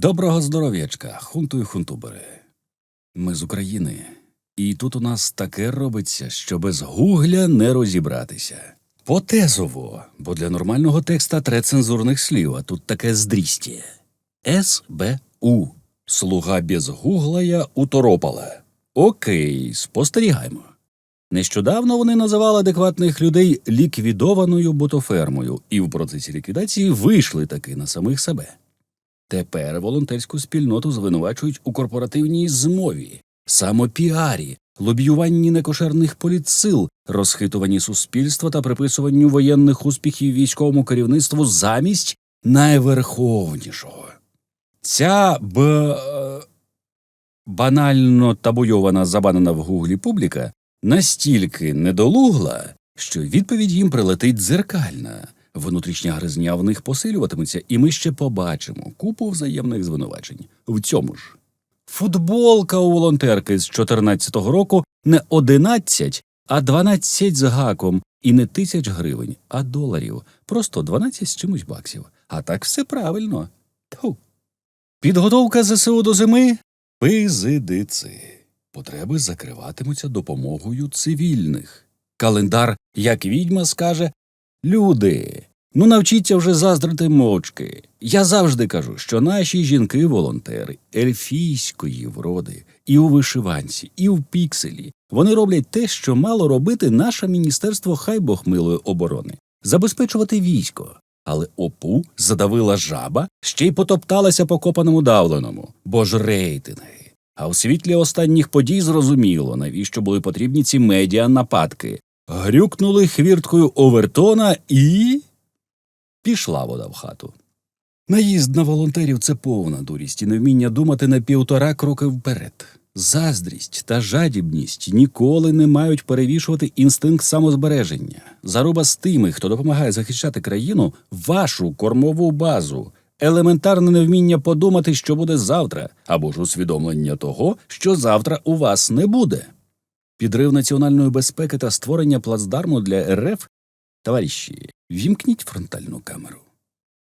Доброго здоров'ячка, хунту і хунтубери. Ми з України, і тут у нас таке робиться, що без гугля не розібратися. Потезово, бо для нормального текста тре цензурних слів, а тут таке здрістє. СБУ. Слуга без гуглая уторопала. Окей, спостерігаємо. Нещодавно вони називали адекватних людей ліквідованою ботофермою, і в процесі ліквідації вийшли таки на самих себе. Тепер волонтерську спільноту звинувачують у корпоративній змові, самопіарі, лобіюванні некошерних політсил, розхитуванні суспільства та приписуванню воєнних успіхів військовому керівництву замість найверховнішого. Ця б... е, банально табуйована забанена в гуглі публіка настільки недолугла, що відповідь їм прилетить дзеркальна. Внутрішня гризня в них посилюватиметься, і ми ще побачимо купу взаємних звинувачень. В цьому ж футболка у волонтерки з 14-го року не 11, а 12 з гаком, і не тисяч гривень, а доларів. Просто 12 з чимось баксів. А так все правильно. Тьфу. Підготовка ЗСУ до зими пизидици. Потреби закриватимуться допомогою цивільних. Календар, як відьма, скаже Люди, ну навчіться вже заздрити мовчки. Я завжди кажу, що наші жінки-волонтери ельфійської вроди, і у вишиванці, і в пікселі. Вони роблять те, що мало робити наше міністерство хай Бог милої оборони забезпечувати військо. Але опу задавила жаба, ще й потопталася по копаному давленому, бо ж рейтинги. А у світлі останніх подій зрозуміло, навіщо були потрібні ці медіа нападки. Грюкнули хвірткою Овертона і. пішла вода в хату. Наїзд на волонтерів це повна дурість і невміння думати на півтора кроки вперед. Заздрість та жадібність ніколи не мають перевішувати інстинкт самозбереження. Заруба з тими, хто допомагає захищати країну, вашу кормову базу, елементарне невміння подумати, що буде завтра, або ж усвідомлення того, що завтра у вас не буде. Підрив національної безпеки та створення плацдарму для РФ товариші, вімкніть фронтальну камеру.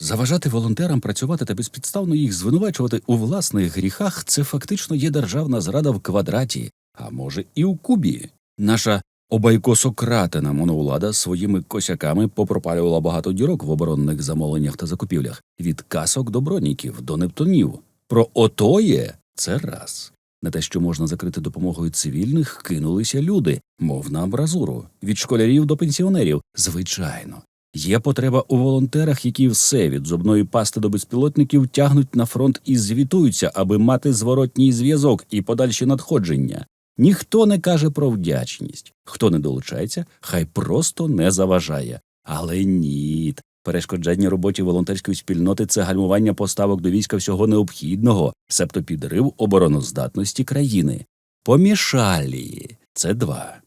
Заважати волонтерам працювати та безпідставно їх звинувачувати у власних гріхах це фактично є державна зрада в квадраті, а може і у кубі. Наша обайкосократена моновлада своїми косяками попропалювала багато дірок в оборонних замовленнях та закупівлях від касок до броніків до нептунів. Про отоє це раз. На те, що можна закрити допомогою цивільних, кинулися люди, мов на амбразуру, від школярів до пенсіонерів. Звичайно, є потреба у волонтерах, які все від зубної пасти до безпілотників тягнуть на фронт і звітуються, аби мати зворотній зв'язок і подальші надходження. Ніхто не каже про вдячність. Хто не долучається, хай просто не заважає. Але ні. Перешкоджання роботі волонтерської спільноти це гальмування поставок до війська всього необхідного, себто підрив обороноздатності країни. Помішалі це два.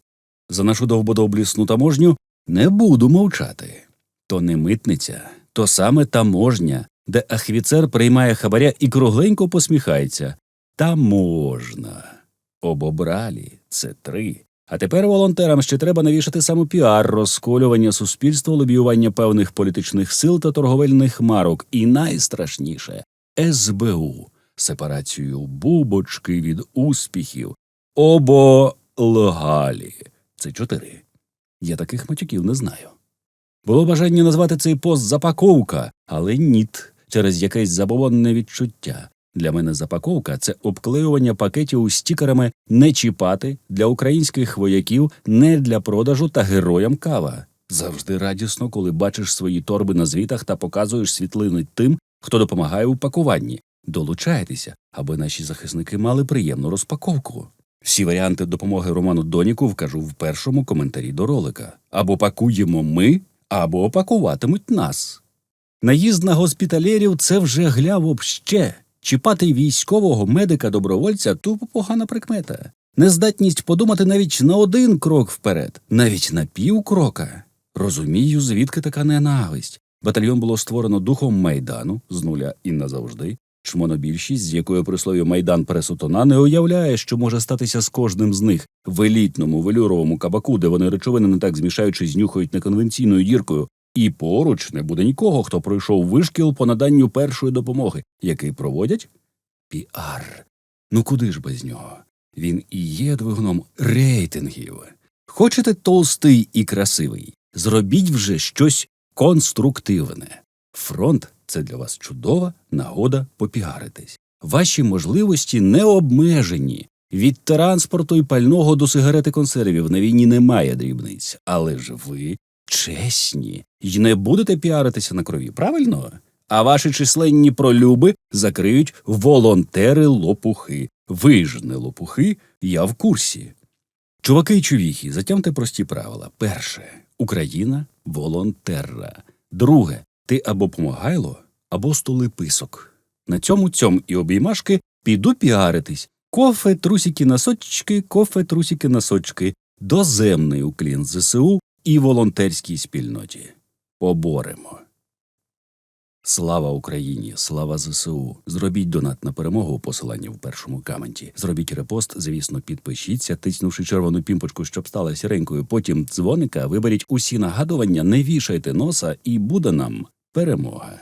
За нашу довбодоблісну таможню не буду мовчати. То не митниця, то саме таможня, де ахвіцер приймає хабаря і кругленько посміхається. Таможна. Обобралі це три. А тепер волонтерам ще треба навішати самопіар, розколювання суспільства, лобіювання певних політичних сил та торговельних марок, і найстрашніше СБУ сепарацію бубочки від успіхів, оболгалі. Це чотири. Я таких матюків не знаю. Було бажання назвати цей пост запаковка, але ніт, через якесь забобонне відчуття. Для мене запаковка це обклеювання пакетів стікерами не чіпати для українських вояків, не для продажу та героям кава. Завжди радісно, коли бачиш свої торби на звітах та показуєш світлини тим, хто допомагає у пакуванні. Долучайтеся, аби наші захисники мали приємну розпаковку. Всі варіанти допомоги Роману Доніку вкажу в першому коментарі до ролика. Або пакуємо ми, або пакуватимуть нас. Наїзд на госпіталєрів це вже гля вообще. Чіпати військового медика добровольця тупо погана прикмета. Нездатність подумати навіть на один крок вперед, навіть на пів крока. Розумію, звідки така ненависть. Батальйон було створено духом майдану з нуля і назавжди. Чмонобільшість, з якою прислов'ю майдан пересутона, не уявляє, що може статися з кожним з них в елітному велюровому кабаку, де вони речовини не так змішаючи знюхають неконвенційною діркою, І поруч не буде нікого, хто пройшов вишкіл по наданню першої допомоги, який проводять піар. Ну куди ж без нього? Він і є двигуном рейтингів. Хочете толстий і красивий? Зробіть вже щось конструктивне. Фронт це для вас чудова нагода попіаритись. Ваші можливості не обмежені. Від транспорту і пального до сигарети консервів на війні немає дрібниць, але ж ви чесні й не будете піаритися на крові, правильно? А ваші численні пролюби закриють волонтери лопухи. Ви ж не лопухи, я в курсі. Чуваки й чувіхи, затямте прості правила. Перше Україна волонтерра. Друге ти або помагайло, або столиписок. На цьому цьом і обіймашки піду піаритись. Кофе, трусики, носочки, кофе, трусики, носочки. Доземний уклін ЗСУ і волонтерській спільноті. Поборемо. Слава Україні! Слава ЗСУ! Зробіть донат на перемогу, посилання в першому каменті. Зробіть репост, звісно, підпишіться, тиснувши червону пімпочку, щоб стала сіренькою. Потім дзвоника, виберіть усі нагадування, не вішайте носа, і буде нам перемога.